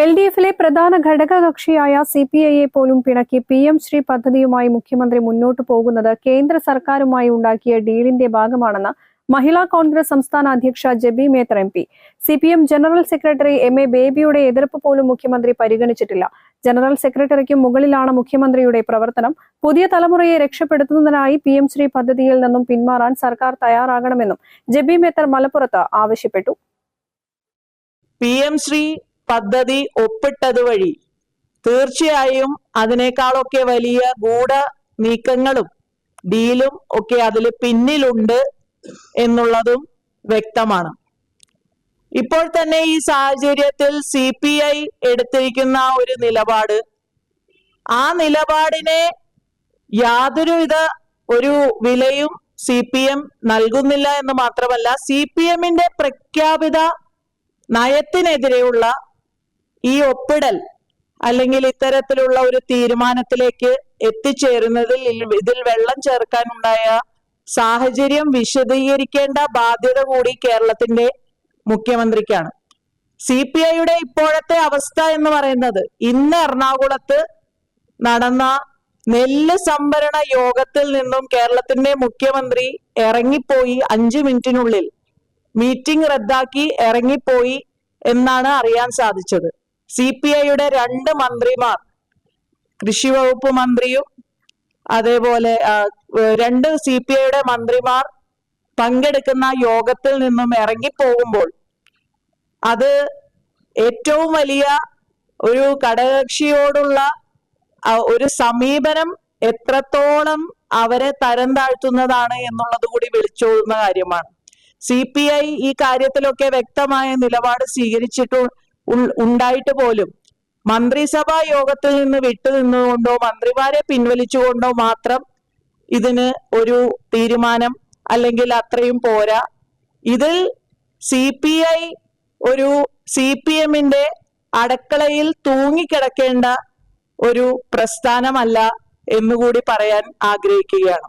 L D എഫിലെ പ്രധാന ഘടകകക്ഷിയായ C P ഐയെ പോലും പിണക്കി പി എം ശ്രീ പദ്ധതിയുമായി മുഖ്യമന്ത്രി മുന്നോട്ടു പോകുന്നത് കേന്ദ്ര സർക്കാരുമായി ഉണ്ടാക്കിയ ഡീലിന്റെ ഭാഗമാണെന്ന് മഹിളാ കോൺഗ്രസ് സംസ്ഥാന അധ്യക്ഷ Jebi Mather M P. C P M general secretary M A ബേബിയുടെ എതിർപ്പ് പോലും മുഖ്യമന്ത്രി പരിഗണിച്ചിട്ടില്ല. ജനറൽ സെക്രട്ടറിക്കും മുകളിലാണ് മുഖ്യമന്ത്രിയുടെ പ്രവർത്തനം. പുതിയ തലമുറയെ രക്ഷപ്പെടുത്തുന്നതിനായി പി എം ശ്രീ പദ്ധതിയിൽ നിന്നും പിന്മാറാൻ സർക്കാർ തയ്യാറാകണമെന്നും ജബി മേത്തർ മലപ്പുറത്ത് ആവശ്യപ്പെട്ടു. പി എം ശ്രീ പദ്ധതി ഒപ്പിട്ടത് വഴി. തീർച്ചയായും അതിനേക്കാളൊക്കെ വലിയ ഗൂഢ നീക്കങ്ങളും ഡീലും ഒക്കെ അതിൽ പിന്നിലുണ്ട് എന്നുള്ളതും വ്യക്തമാണ്. ഇപ്പോൾ തന്നെ ഈ സാഹചര്യത്തിൽ സി പി ഐ എടുത്തിരിക്കുന്ന ഒരു നിലപാട്. ആ നിലപാടിനെ യാതൊരുവിധ ഒരു വിലയും സി പി എം നൽകുന്നില്ല എന്ന് മാത്രമല്ല സി പി എമ്മിന്റെ പ്രഖ്യാപിത നയത്തിനെതിരെയുള്ള ഈ ഒപ്പിടൽ അല്ലെങ്കിൽ ഇത്തരത്തിലുള്ള ഒരു തീരുമാനത്തിലേക്ക് എത്തിച്ചേരുന്നതിൽ ഇതിൽ വെള്ളം ചേർക്കാനുണ്ടായ സാഹചര്യം വിശദീകരിക്കേണ്ട ബാധ്യത കൂടി കേരളത്തിന്റെ മുഖ്യമന്ത്രിക്കാണ്. സി പി ഐയുടെ ഇപ്പോഴത്തെ അവസ്ഥ എന്ന് പറയുന്നത് ഇന്ന് എറണാകുളത്ത് നടന്ന നെല്ല് സംഭരണ യോഗത്തിൽ നിന്നും കേരളത്തിന്റെ മുഖ്യമന്ത്രി ഇറങ്ങിപ്പോയി അഞ്ചു മിനിറ്റിനുള്ളിൽ. മീറ്റിംഗ് റദ്ദാക്കി ഇറങ്ങിപ്പോയി എന്നാണ് അറിയാൻ സാധിച്ചത്. സി പി ഐയുടെ രണ്ട് മന്ത്രിമാർ കൃഷി വകുപ്പ് മന്ത്രിയും അതേപോലെ രണ്ട് സി പി ഐയുടെ മന്ത്രിമാർ പങ്കെടുക്കുന്ന യോഗത്തിൽ നിന്നും ഇറങ്ങിപ്പോകുമ്പോൾ അത് ഏറ്റവും വലിയ ഒരു ഘടകകക്ഷിയോടുള്ള ഒരു സമീപനം എത്രത്തോളം അവരെ തരം താഴ്ത്തുന്നതാണ് എന്നുള്ളത് കൂടി വിളിച്ചോതുന്ന കാര്യമാണ്. സി പി ഐ ഈ കാര്യത്തിലൊക്കെ വ്യക്തമായ നിലപാട് സ്വീകരിച്ചിട്ട് ഉണ്ടായിട്ട് പോലും. മന്ത്രിസഭാ യോഗത്തിൽ നിന്ന് വിട്ടുനിന്നുകൊണ്ടോ മന്ത്രിമാരെ പിൻവലിച്ചുകൊണ്ടോ മാത്രം ഇതിന് ഒരു തീരുമാനം അല്ലെങ്കിൽ അത്രയും പോരാ. ഇതിൽ സി പി ഐ ഒരു സി പി എമ്മിന്റെ അടക്കളയിൽ തൂങ്ങിക്കിടക്കേണ്ട ഒരു പ്രസ്ഥാനമല്ല എന്നുകൂടി പറയാൻ ആഗ്രഹിക്കുകയാണ്.